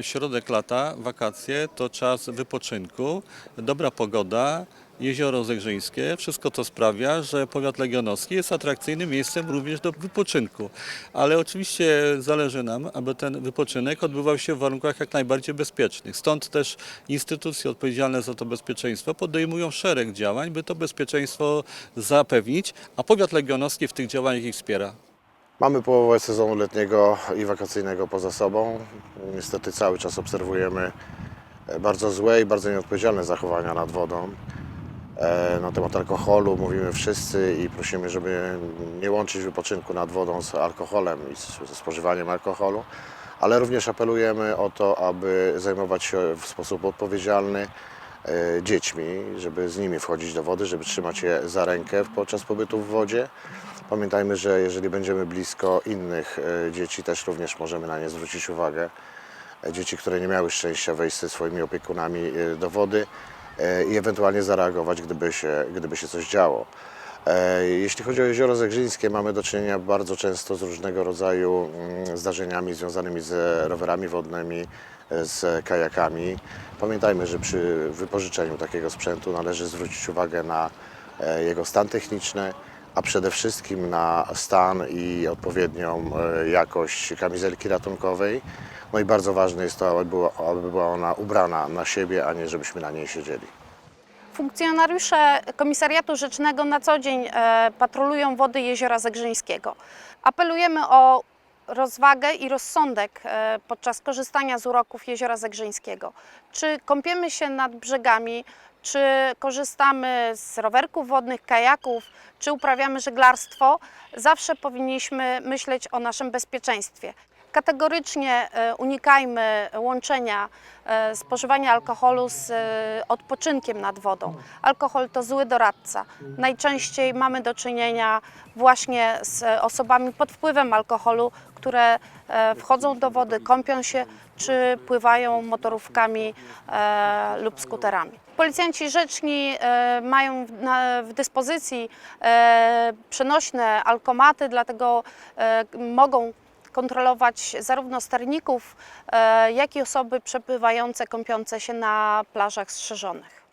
środek lata, wakacje to czas wypoczynku, dobra pogoda, jezioro zegrzyńskie. Wszystko to sprawia, że powiat legionowski jest atrakcyjnym miejscem również do wypoczynku. Ale oczywiście zależy nam, aby ten wypoczynek odbywał się w warunkach jak najbardziej bezpiecznych. Stąd też instytucje odpowiedzialne za to bezpieczeństwo podejmują szereg działań, by to bezpieczeństwo zapewnić, a powiat legionowski w tych działaniach ich wspiera. Mamy połowę sezonu letniego i wakacyjnego poza sobą. Niestety cały czas obserwujemy e, bardzo złe i bardzo nieodpowiedzialne zachowania nad wodą. E, Na temat alkoholu mówimy wszyscy i prosimy, żeby nie łączyć wypoczynku nad wodą z alkoholem i ze spożywaniem alkoholu, ale również apelujemy o to, aby zajmować się w sposób odpowiedzialny dziećmi, żeby z nimi wchodzić do wody, żeby trzymać je za rękę podczas pobytu w wodzie. Pamiętajmy, że jeżeli będziemy blisko innych e, dzieci, też również możemy na nie zwrócić uwagę. E, Dzieci, które nie miały szczęścia wejść ze swoimi opiekunami e, do wody e, i ewentualnie zareagować, gdyby się, gdyby się coś działo. E, Jeśli chodzi o jezioro Zegrzyńskie, mamy do czynienia bardzo często z różnego rodzaju mm, zdarzeniami związanymi z rowerami wodnymi, e, z kajakami. Pamiętajmy, że przy wypożyczeniu takiego sprzętu należy zwrócić uwagę na e, jego stan techniczny, a przede wszystkim na stan i odpowiednią e, jakość kamizelki ratunkowej. No i bardzo ważne jest to, aby była, ona ubrana na siebie, a nie żebyśmy na niej siedzieli. Funkcjonariusze Komisariatu Rzecznego na co dzień e, patrolują wody jeziora Zegrzyńskiego. Apelujemy o rozwagę i rozsądek e, podczas korzystania z uroków jeziora Zegrzyńskiego. Czy kąpiemy się nad brzegami, czy korzystamy z rowerków wodnych, kajaków, czy uprawiamy żeglarstwo, zawsze powinniśmy myśleć o naszym bezpieczeństwie. Kategorycznie e, unikajmy łączenia e, spożywania alkoholu z e, odpoczynkiem nad wodą. Alkohol to zły doradca. Najczęściej mamy do czynienia właśnie z osobami pod wpływem alkoholu, które wchodzą do wody, kąpią się czy pływają motorówkami lub skuterami. Policjanci rzeczni mają w, dyspozycji przenośne alkomaty, dlatego mogą kontrolować zarówno sterników, e, jak i osoby przepływające, kąpiące się na plażach strzeżonych.